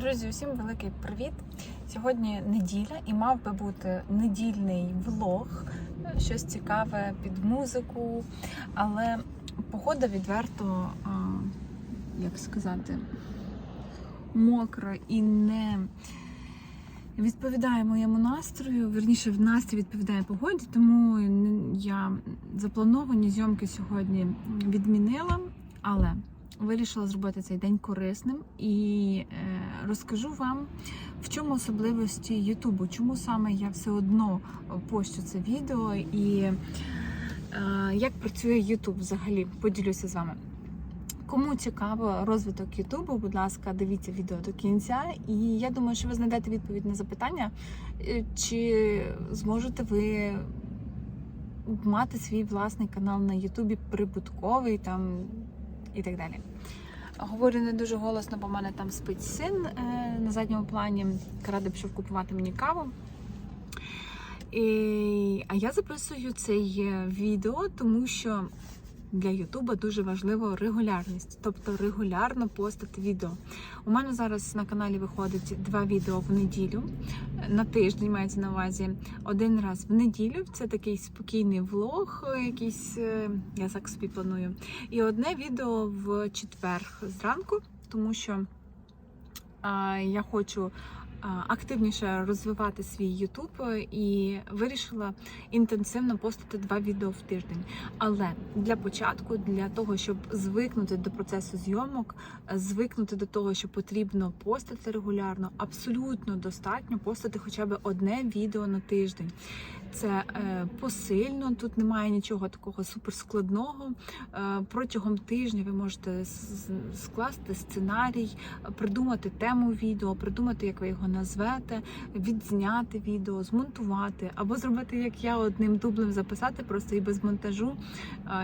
Друзі, усім великий привіт! Сьогодні неділя і мав би бути недільний влог, щось цікаве під музику, але погода відверто, а, як сказати, мокра і не відповідає моєму настрою. Верніше, в настрій відповідає погоді, тому я заплановані зйомки сьогодні відмінила, але вирішила зробити цей день корисним і е, розкажу вам, в чому особливості Ютубу, чому саме я все одно пощу це відео і е, як працює Ютуб взагалі. Поділюся з вами. Кому цікаво розвиток Ютубу, будь ласка, дивіться відео до кінця, і я думаю, що ви знайдете відповідь на запитання, е, чи зможете ви мати свій власний канал на Ютубі прибутковий там і так далі. Говорю не дуже голосно, бо в мене там спить син е, на задньому плані. Краде пішов купувати мені каву. І, а я записую цей е, відео, тому що для Ютуба дуже важлива регулярність, тобто регулярно постати відео. У мене зараз на каналі виходить два відео в неділю. На тиждень мається на увазі один раз в неділю. Це такий спокійний влог, якийсь е, я так собі планую. І одне відео в четвер зранку, тому що я хочу активніше розвивати свій YouTube і вирішила інтенсивно постити два відео в тиждень. Але для початку, для того, щоб звикнути до процесу зйомок, звикнути до того, що потрібно постити регулярно, абсолютно достатньо постити хоча б одне відео на тиждень. Це е, посильно, тут немає нічого такого суперскладного. Е, протягом тижня ви можете скласти сценарій, придумати тему відео, придумати, як ви його назвете, відзняти відео, змонтувати, або зробити, як я одним дублем записати, просто і без монтажу.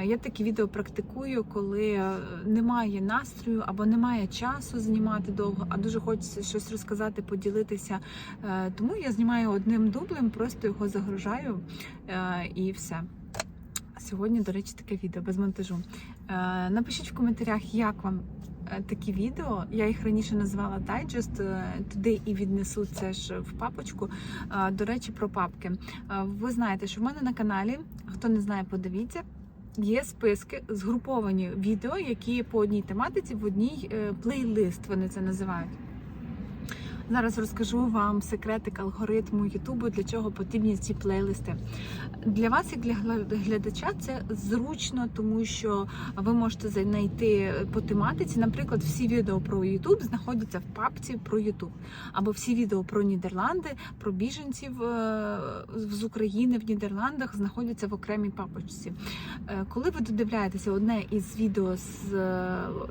Е, я такі відео практикую, коли немає настрою або немає часу знімати довго, а дуже хочеться щось розказати, поділитися. Тому я знімаю одним дублем, просто його загружаю виключаю е, і все. Сьогодні, до речі, таке відео без монтажу. Е, напишіть в коментарях, як вам е, такі відео. Я їх раніше називала дайджест, туди і віднесу це ж в папочку. До речі, про папки. Ви знаєте, що в мене на каналі, хто не знає, подивіться. Є списки згруповані відео, які по одній тематиці в одній плейлист вони це називають. Зараз розкажу вам секретик алгоритму Ютубу, для чого потрібні ці плейлисти. Для вас, як для глядача, це зручно, тому що ви можете знайти по тематиці. Наприклад, всі відео про Ютуб знаходяться в папці про Ютуб, або всі відео про Нідерланди, про біженців е, з України в Нідерландах знаходяться в окремій папочці. Е, коли ви додивляєтеся одне із відео з,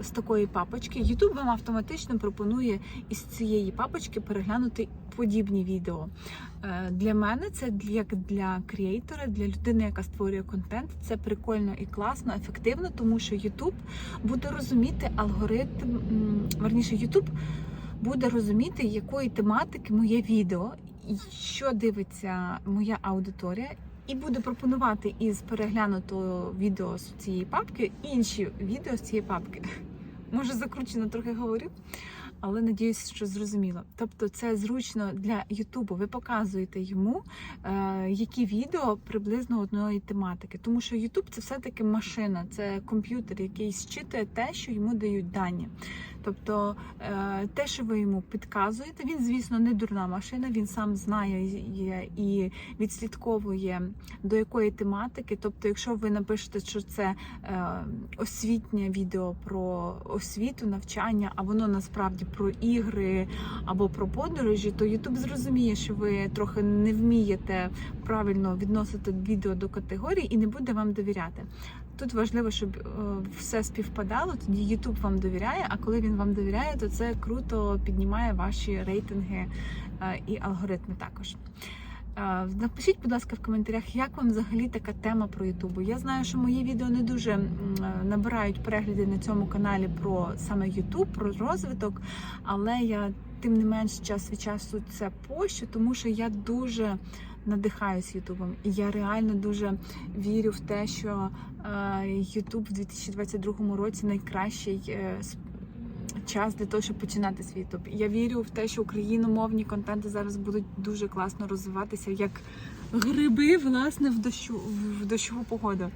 з такої папочки, Ютуб вам автоматично пропонує із цієї папочки кусочки переглянути подібні відео. Е, для мене це як для креатора, для людини, яка створює контент. Це прикольно і класно, ефективно, тому що YouTube буде розуміти алгоритм, верніше, YouTube буде розуміти, якої тематики моє відео, що дивиться моя аудиторія. І буде пропонувати із переглянутого відео з цієї папки інші відео з цієї папки. Може, закручено трохи говорю але надіюсь, що зрозуміло. Тобто, це зручно для Ютубу. Ви показуєте йому, е, які відео приблизно одної тематики. Тому що Ютуб це все-таки машина, це комп'ютер, який зчитує те, що йому дають дані. Тобто е, те, що ви йому підказуєте, він, звісно, не дурна машина, він сам знає і відслідковує до якої тематики. Тобто, якщо ви напишете, що це е, освітнє відео про освіту, навчання, а воно насправді про ігри або про подорожі, то Ютуб зрозуміє, що ви трохи не вмієте правильно відносити відео до категорії і не буде вам довіряти. Тут важливо, щоб е, все співпадало, тоді YouTube вам довіряє, а коли він вам довіряє, то це круто піднімає ваші рейтинги е, і алгоритми також. Е, напишіть, будь ласка, в коментарях, як вам взагалі така тема про Ютубу. Я знаю, що мої відео не дуже набирають перегляди на цьому каналі про саме Ютуб, про розвиток, але я тим не менш час від часу це пощу, тому що я дуже надихаюсь Ютубом. І я реально дуже вірю в те, що Ютуб в 2022 році найкращий е, час для того, щоб починати свій топ. Я вірю в те, що україномовні контенти зараз будуть дуже класно розвиватися, як гриби, власне, в дощу в дощову погоду.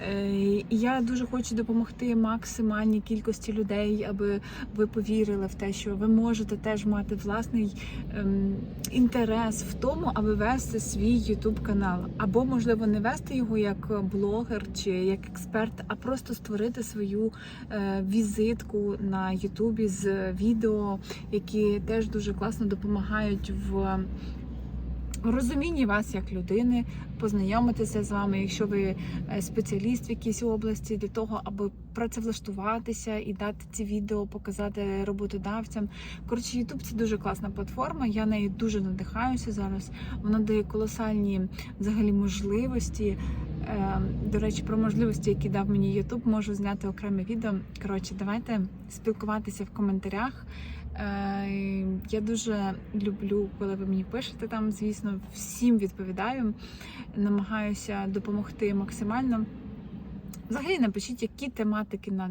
Е, я дуже хочу допомогти максимальній кількості людей, аби ви повірили в те, що ви можете теж мати власний ем, інтерес в тому, аби вести свій YouTube канал, або можливо не вести його як блогер чи як експерт, а просто створити свою е, візитку на Ютубі з відео, які теж дуже класно допомагають в. Розумінні вас як людини, познайомитися з вами, якщо ви е, спеціаліст в якійсь області, для того, аби працевлаштуватися і дати ці відео, показати роботодавцям. Коротше, YouTube – це дуже класна платформа. Я нею дуже надихаюся зараз. Вона дає колосальні взагалі можливості. Е, До речі, про можливості, які дав мені YouTube, можу зняти окреме відео. Коротше, давайте спілкуватися в коментарях. Е, Я дуже люблю, коли ви мені пишете там. Звісно, всім відповідаю, намагаюся допомогти максимально. Взагалі напишіть, які тематики на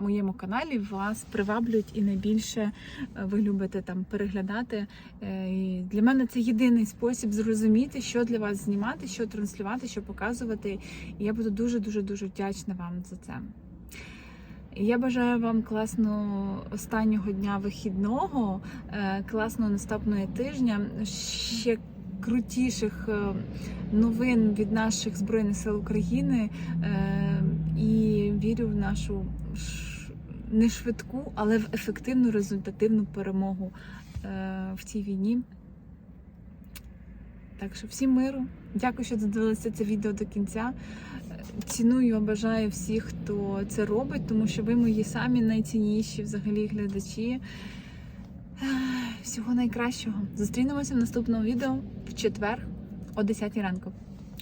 моєму каналі вас приваблюють і найбільше е, ви любите там переглядати. Е, І для мене це єдиний спосіб зрозуміти, що для вас знімати, що транслювати, що показувати. І я буду дуже дуже дуже вдячна вам за це. Я бажаю вам класного останнього дня вихідного, е, класного наступного тижня, ще крутіших е, новин від наших збройних сил України е, і вірю в нашу не швидку, але в ефективну результативну перемогу в цій війні. Так що всім миру. Дякую, що додивилися це відео до кінця. Ціную, бажаю всіх, хто це робить, тому що ви мої самі найцінніші взагалі глядачі. Всього найкращого. Зустрінемося в наступному відео в четвер о 10 ранку.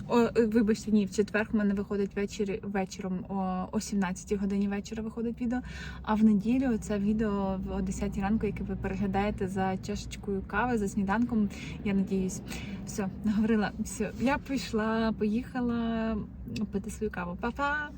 О, е, вибачте, ні, в четвер в мене виходить вечір, вечором о, о 17 годині вечора виходить відео. А в неділю це відео о 10 ранку, яке ви переглядаєте за чашечкою кави, за сніданком. Я надіюсь. Все, наговорила. Все, я пішла, поїхала пити свою каву. Па-па!